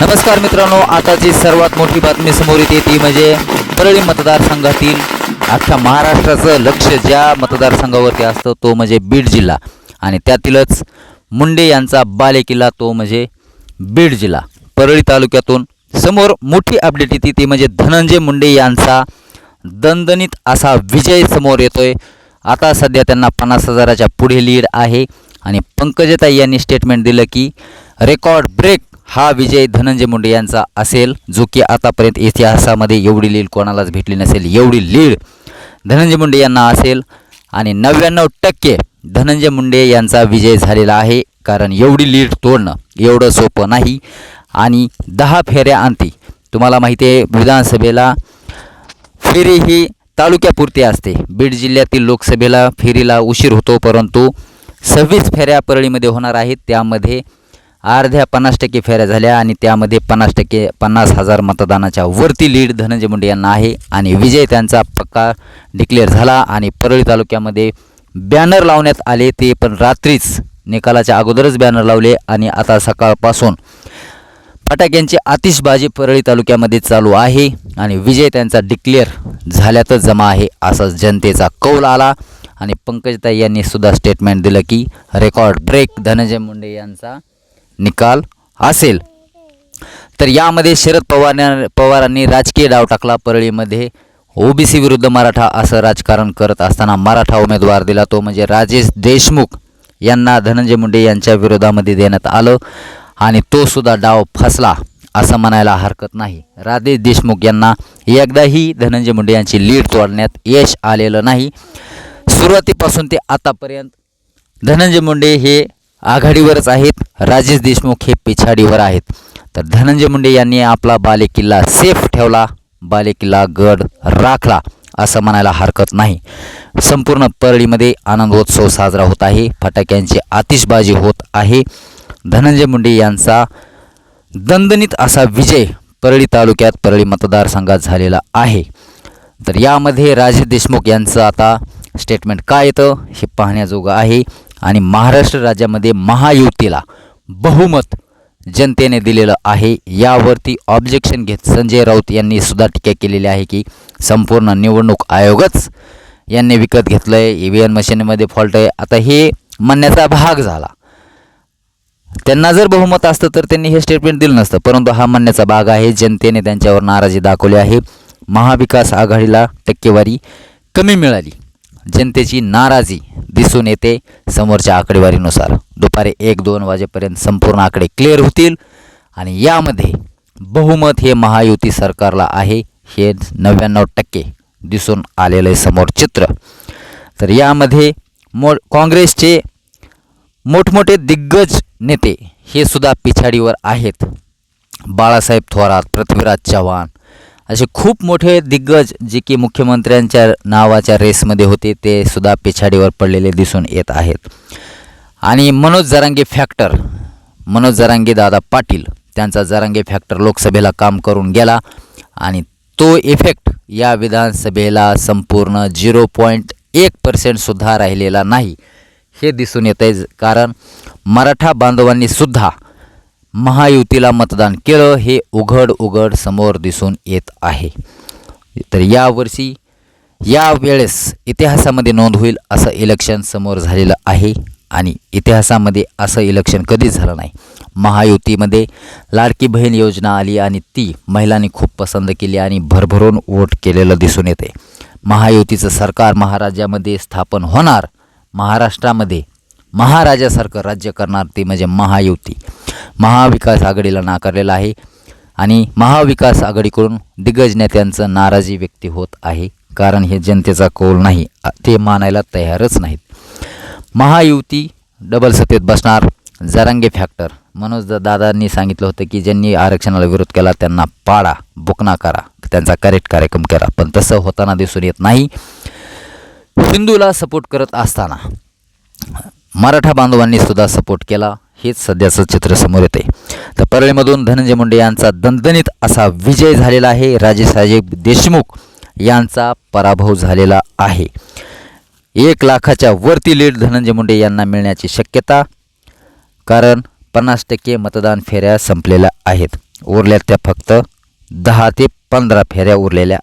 नमस्कार मित्रांनो आताची सर्वात मोठी बातमी समोर येते ती म्हणजे परळी मतदारसंघातील अख्ख्या महाराष्ट्राचं लक्ष ज्या मतदारसंघावरती असतं तो म्हणजे बीड जिल्हा. आणि त्यातीलच मुंडे यांचा बालेकिल्ला तो म्हणजे बीड जिल्हा. परळी तालुक्यातून समोर मोठी अपडेट येते ती म्हणजे धनंजय मुंडे यांचा दणदणीत असा विजय समोर येतोय. आता सध्या त्यांना पन्नास हजाराच्या पुढे लीड आहे. आणि पंकजताई यांनी स्टेटमेंट दिलं की रेकॉर्ड ब्रेक हा विजय धनंजय मुंडे यांचा असेल जो की आतापर्यंत इतिहासामध्ये एवढी लीड कोणालाच भेटली नसेल एवढी लीड धनंजय मुंडे यांना असेल. आणि नव्याण्णव टक्के धनंजय मुंडे यांचा विजय झालेला आहे कारण एवढी लीड तोडणं एवढं सोपं नाही. आणि दहा फेऱ्या आणती तुम्हाला माहिती आहे विधानसभेला फेरी ही तालुक्यापुरती असते. बीड जिल्ह्यातील लोकसभेला फेरीला उशीर होतो परंतु सव्वीस फेऱ्या परळीमध्ये होणार आहेत. त्यामध्ये अर्ध्या पन्नास टक्के फेऱ्या झाल्या आणि त्यामध्ये पन्नास टक्के पन्नास हजार मतदानाच्या वरती लीड धनंजय मुंडे यांना आहे. आणि विजय त्यांचा पक्का डिक्लेअर झाला आणि परळी तालुक्यामध्ये बॅनर लावण्यात आले. ते पण रात्रीच निकालाच्या अगोदरच बॅनर लावले आणि आता सकाळपासून फटाक्यांची आतिषबाजी परळी तालुक्यामध्ये चालू आहे आणि विजय त्यांचा डिक्लेअर झाल्यातच जमा आहे असा जनतेचा कौल आला. आणि पंकजताई यांनी सुद्धा स्टेटमेंट दिलं की रेकॉर्ड ब्रेक धनंजय मुंडे यांचा निकाल असेल. तर यामध्ये शरद पवार पवारांनी राजकीय डाव टाकला परळीमध्ये. ओबीसी विरुद्ध मराठा असं राजकारण करत असताना मराठा उमेदवार दिला तो म्हणजे राजेश देशमुख यांना धनंजय मुंडे यांच्या विरोधामध्ये देण्यात आलं आणि तो सुद्धा डाव फसला असं म्हणायला हरकत नाही. राजेश देशमुख यांना एकदाही धनंजय मुंडे यांची लीड तोडण्यात यश आलेलं नाही. सुरुवातीपासून ते आतापर्यंत धनंजय मुंडे हे आघाडीवरच आहेत. राजेश देशमुख हे पिछाडीवर आहेत. तर धनंजय मुंडे यांनी आपला बालेकिल्ला सेफ ठेवला. बालेकिल्ला गड राखला असं म्हणायला हरकत नाही. संपूर्ण परळीमध्ये आनंदोत्सव साजरा होत आहे. फटाक्यांची आतिषबाजी होत आहे. धनंजय मुंडे यांचा दणदणीत असा विजय परळी तालुक्यात परळी मतदारसंघात झालेला आहे. तर यामध्ये राजेश देशमुख यांचं आता स्टेटमेंट काय येतं हे पाहण्याजोगं आहे. आणि महाराष्ट्र राज्यामध्ये महायुतीला बहुमत जनतेने दिलेलं आहे. यावरती ऑब्जेक्शन घेत संजय राऊत यांनी सुद्धा टीका केलेली आहे की संपूर्ण निवडणूक आयोगच यांनी विकत घेतलं आहे ई व्ही एम मशीनमध्ये फॉल्ट आहे. आता हे म्हणण्याचा भाग झाला. त्यांना जर बहुमत असतं तर त्यांनी हे स्टेटमेंट दिलं नसतं. परंतु हा म्हणण्याचा भाग आहे. जनतेने त्यांच्यावर नाराजी दाखवली आहे. महाविकास आघाडीला टक्केवारी कमी मिळाली. जनतेची नाराजी दिसून येते समोरच्या आकडेवारीनुसार. दुपारी एक दोन वाजेपर्यंत संपूर्ण आकडे क्लिअर होतील आणि यामध्ये बहुमत हे महायुती सरकारला आहे हे नव्याण्णव टक्के दिसून आलेलं आहे समोर चित्र. तर यामध्ये मो काँग्रेसचे मोठमोठे दिग्गज नेते हे सुद्धा पिछाडीवर आहेत. बाळासाहेब थोरात पृथ्वीराज चव्हाण असे खूप मोठे दिग्गज जे की मुख्यमंत्र्यांच्या नावाच्या रेसमध्ये होते ते सुद्धा पिछाडीवर पडलेले दिसून येत आहेत. आणि मनोज जरांगे फॅक्टर मनोज जरांगे दादा पाटील त्यांचा जरांगे फॅक्टर लोकसभेला काम करून गेला आणि तो इफेक्ट या विधानसभेला संपूर्ण झिरो पॉईंट एक पर्सेंटसुद्धा राहिलेला नाही हे दिसून येत आहे कारण मराठा बांधवांनीसुद्धा महायुतीला मतदान केलं हे उघड उघड समोर दिसून येत आहे. तर यावर्षी या वेळेस इतिहासामध्ये नोंद होईल असं इलेक्शन समोर झालेलं आहे आणि इतिहासामध्ये असं इलेक्शन कधीच झालं नाही. महायुतीमध्ये लाडकी बहीण योजना आली आणि ती महिलांनी खूप पसंत केली आणि भरभरून वोट केलेलं दिसून येते. महायुतीचं सरकार महाराजामध्ये स्थापन होणार महाराष्ट्रामध्ये महाराजासारखं राज्य करणार ते म्हणजे महायुती. महाविकास आघाडीला नाकारलेलं आहे आणि महाविकास आघाडीकडून दिग्गज नेत्यांचं नाराजी व्यक्ती होत आहे. कारण हे जनतेचा कौल नाही ते मानायला तयारच नाहीत. महायुती डबल सत्तेत बसणार जरांगे फॅक्टर मनोज दादांनी सांगितलं होतं की ज्यांनी आरक्षणाला विरोध केला त्यांना पाडा बुकना करा. त्यांचा करेक्ट कार्यक्रम करा. पण तसं होताना दिसून येत नाही. हिंदूला सपोर्ट करत असताना मराठा बांधवांनी सुद्धा सपोर्ट केला. हेच सध्याचं चित्र समोर येते. तर परळीमधून धनंजय मुंडे यांचा दणदणीत असा विजय झालेला आहे. राजेसाहेब देशमुख यांचा पराभव झालेला आहे. एक लाखाच्या वरती लीड धनंजय मुंडे यांना मिळण्याची शक्यता कारण पन्नास टक्के मतदान फेऱ्या संपलेल्या आहेत. उरल्या त्या फक्त दहा ते पंधरा फेऱ्या उरलेल्या